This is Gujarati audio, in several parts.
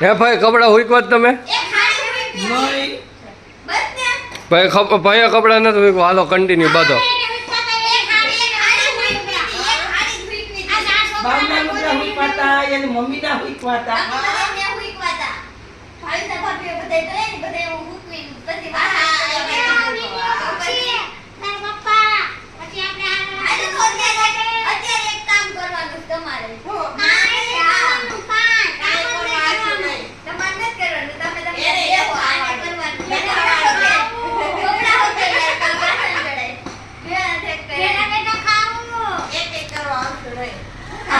હે ભાઈ કપડા હુકવા જ તમે? ભાઈ ભાઈ ભાઈએ કપડા નથી હુકવા હાલો કન્ટિન્યુ બધો. બારના લુગડા હુકવાતા એની મમ્મીના હુકવાતા આપણે લોકો કરો આપણે મરી ગઈ તો બેન. બંધ થઈ ગયો પંખો હા એમ છે. કેવો માર નથી ખાવું. એટલી ઘણી બાઈજી તો કરા એવું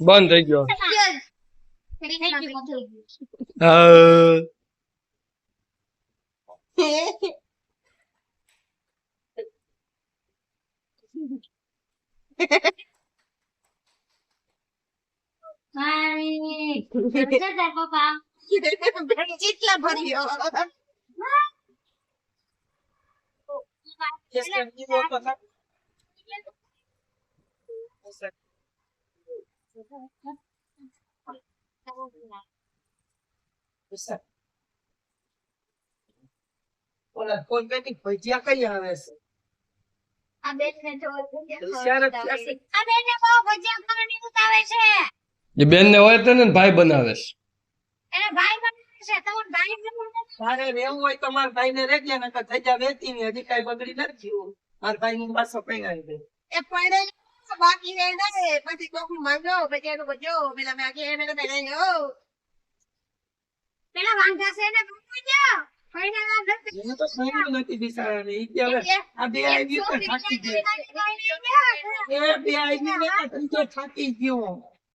બંધ થઈ ગયો થઈ ગયું હા. હાય જતા તાર પપ્પા કેટલા ભર્યો કેસર દીવો તો ના. કેસર. કેસર. ઓલા કોઈ ભજીયા કઈ આવે છે આ બેન ને જો હોશિયાર જ છે. આ બેન ને બહુ ભજીયા કરવાની ઉતાવે છે એ બેન ને હોય તો ને ભાઈ બનાવે છે એને ભાઈ બનાવે છે તમાર ભાઈ બનાવે છે મારે હોય તમારા ભાઈ ને રેજે નકર થઈ જાય વેચી ની હજી કઈ બગડી નથી મારા ભાઈ ની પૈણાવી દે એ પડે બાકી રહે ને પછી કોક માંગો પછી એનું બજો પેલા મેં આગે એને કદાચ લઈ લો પેલા વાંધા છે ને તો સાંભળ્યું નથી બિચારાને. ઈ કે હવે આ બે આવી તો થાકી ગયો. એ બે આવી ને તો ત્રીજો થાકી ગયો.